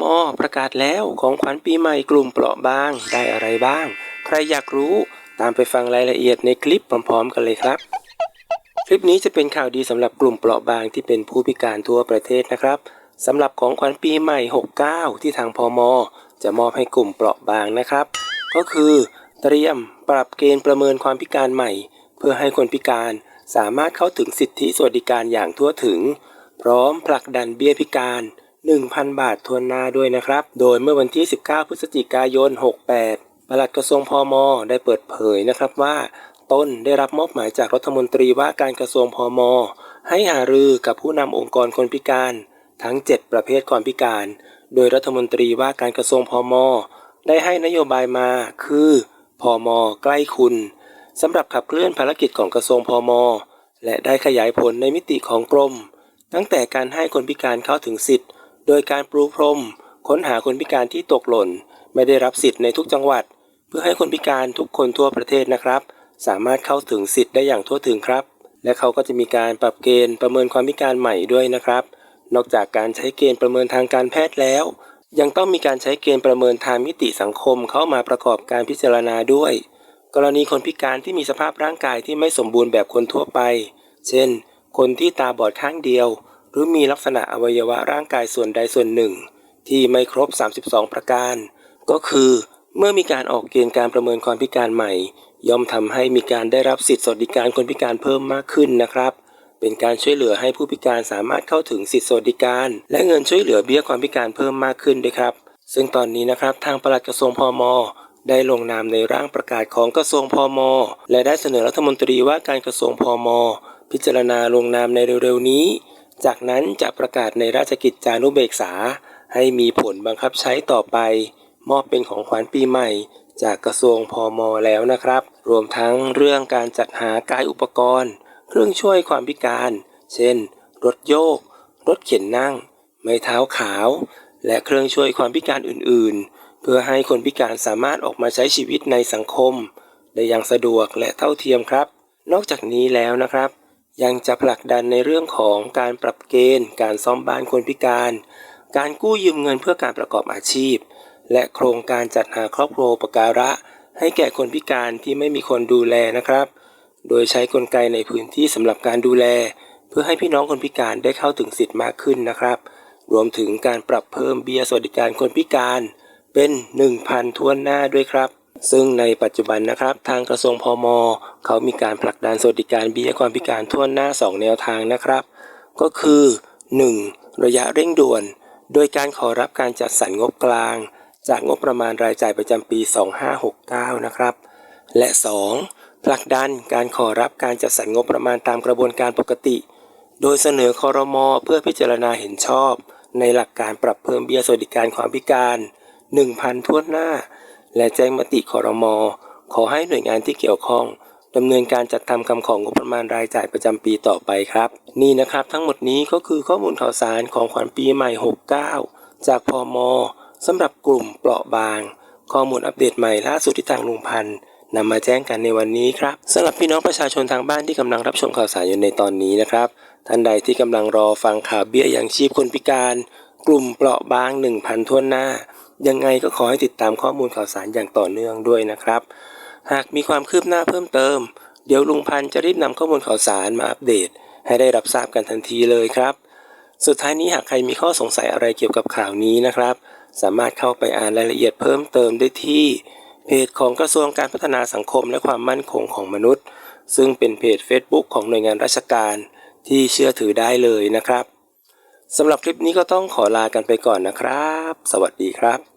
มอประกาศแล้วของขวัญปีใหม่กลุ่มเปราะบางได้อะไรบ้าง ใครอยากรู้ตามไปฟังรายละเอียดในคลิปพร้อมๆ กันเลยครับ คลิปนี้จะเป็นข่าวดีสำหรับกลุ่มเปราะบางที่เป็นผู้พิการทั่วประเทศนะครับสำหรับของขวัญปีใหม่ 69 ที่ทางพมอจะมอบให้กลุ่มเปราะบางนะครับ ก็คือเตรียมปรับเกณฑ์ประเมินความพิการใหม่ เพื่อให้คนพิการสามารถเข้าถึงสิทธิสวัสดิการอย่างทั่วถึง พร้อมผลักดันเบี้ยพิการ 1,000 บาททวนหน้าด้วยนะครับ โดยเมื่อวันที่ 19 พฤศจิกายน 68ปลัดกระทรวงพมได้เปิดเผยนะครับว่าต้นได้รับมอบหมายจากรัฐมนตรีว่าการกระทรวงพมให้หารือกับผู้นำองค์กรคนพิการ ทั้ง 7 ประเภทความพิการ โดยรัฐมนตรีว่าการกระทรวงพมได้ให้นโยบายมาคือพมใกล้คุณสำหรับขับเคลื่อนภารกิจของกระทรวงพมและได้ขยายผลในมิติของกรม ตั้งแต่การให้คนพิการเข้าถึงสิทธิ์ โดยการปรูพรม ค้นหาคนพิการที่ตกหล่น ไม่ได้รับสิทธิ์ในทุกจังหวัด เพื่อให้คนพิการทุกคนทั่วประเทศนะครับ สามารถเข้าถึงสิทธิ์ได้อย่างทั่วถึงครับ และเขาก็จะมีการปรับเกณฑ์ประเมินความพิการใหม่ด้วยนะครับ นอกจากการใช้เกณฑ์ประเมินทางการแพทย์แล้ว ยังต้องมีการใช้เกณฑ์ประเมินทางมิติสังคมเข้ามาประกอบการพิจารณาด้วย กรณีคนพิการที่มีสภาพร่างกายที่ไม่สมบูรณ์แบบคนทั่วไป เช่น คนที่ตาบอดข้างเดียว หรือมีลักษณะอวัยวะร่างกายส่วนใดส่วนหนึ่ง ที่ไม่ครบ 32 ประการ ก็คือ เมื่อมีการออกเกณฑ์การประเมินความพิการใหม่ ย่อมทำให้มีการได้รับสิทธิสวัสดิการคนพิการเพิ่มมากขึ้นนะครับ เป็นการช่วยเหลือให้ผู้พิการสามารถเข้าถึงสิทธิสวัสดิการ และเงินช่วยเหลือเบี้ยความพิการเพิ่มมากขึ้นด้วยครับ ซึ่งตอนนี้นะครับทางปลัดกระทรวงพมได้ลงนามในร่างประกาศของกระทรวงพมและได้เสนอรัฐมนตรีว่าการกระทรวงพมพิจารณาลงนามในเร็วๆนี้ จากนั้นจะประกาศในราชกิจจานุเบกษา ให้มีผลบังคับใช้ต่อไป มอบเป็นของขวัญปีใหม่ จากกระทรวงพมอแล้วนะครับ รวมทั้งเรื่องการจัดหากายอุปกรณ์ เครื่องช่วยความพิการ เช่น รถโยก รถเข็นนั่ง ไม้เท้าขาว และเครื่องช่วยความพิการอื่นๆ เพื่อให้คนพิการสามารถออกมาใช้ชีวิตในสังคม ได้อย่างสะดวกและเท่าเทียมครับ นอกจากนี้แล้วนะครับ ยังจะผลักดันในเรื่องของการปรับเกณฑ์ การซ่อมบ้านคนพิการ การกู้ยืมเงินเพื่อการประกอบอาชีพ และโครงการจัดหาครอบครัวอุปการะ ให้แก่คนพิการที่ไม่มีคนดูแลนะครับ โดยใช้กลไกในพื้นที่สำหรับการดูแล เพื่อให้พี่น้องคนพิการได้เข้าถึงสิทธิ์มากขึ้นนะครับ รวมถึงการปรับเพิ่มเบี้ยสวัสดิการคนพิการ เป็น 1,000ทวนหน้าด้วยครับ ซึ่งในปัจจุบันนะครับ ทางกระทรวงพมเขามีการผลักดันสวัสดิการเบี้ยความพิการทั่วหน้า 2 แนวทางนะครับ ก็คือ 1. ระยะเร่งด่วน โดยการขอรับการจัดสรรงบกลาง จากงบประมาณรายจ่ายประจำปี 2569 นะครับ และ 2. ผลักดันการขอรับการจัดสรรงบประมาณตามกระบวนการปกติ โดยเสนอคอรมอเพื่อพิจารณาเห็นชอบ ในหลักการปรับเพิ่มเบี้ยสวัสดิการความพิการ 1,000ทั่วหน้า และแจ้งมติคอรมอขอให้หน่วยงานที่เกี่ยวข้องดำเนินการจัดทำคำของงบประมาณรายจ่ายประจำปีต่อไปครับ นี่นะครับทั้งหมดนี้ก็คือข้อมูลข่าวสารของขวัญปีใหม่ 69 จากพมสำหรับกลุ่มเปราะบาง ข้อมูลอัปเดตใหม่ล่าสุดที่ทางลุงพันธ์นำมาแจ้งกันในวันนี้ครับสำหรับพี่น้องประชาชนทางบ้านที่กำลังรับชมข่าวสารอยู่ในตอนนี้นะครับ ท่านใดที่กำลังรอฟังข่าวเบี้ยยังชีพคนพิการ กลุ่มเปราะบาง 1,000ทั่วหน้า ยังไงก็ขอให้ติดตามข้อมูลข่าวสารอย่างต่อเนื่องด้วยนะครับ หากมีความคืบหน้าเพิ่มเติม เดี๋ยวลุงพันจะรีบนำข้อมูลข่าวสารมาอัปเดต ให้ได้รับทราบกันทันทีเลยครับ สุดท้ายนี้หากใครมีข้อสงสัยอะไรเกี่ยวกับข่าวนี้นะครับ สามารถเข้าไปอ่านรายละเอียดเพิ่มเติมได้ที่ เพจของกระทรวงการพัฒนาสังคมและความมั่นคงของมนุษย์ ซึ่งเป็นเพจ Facebook ของหน่วยงานราชการที่เชื่อถือได้เลยนะครับสำหรับคลิปนี้ก็ต้องขอลากันไปก่อนนะครับ สวัสดีครับ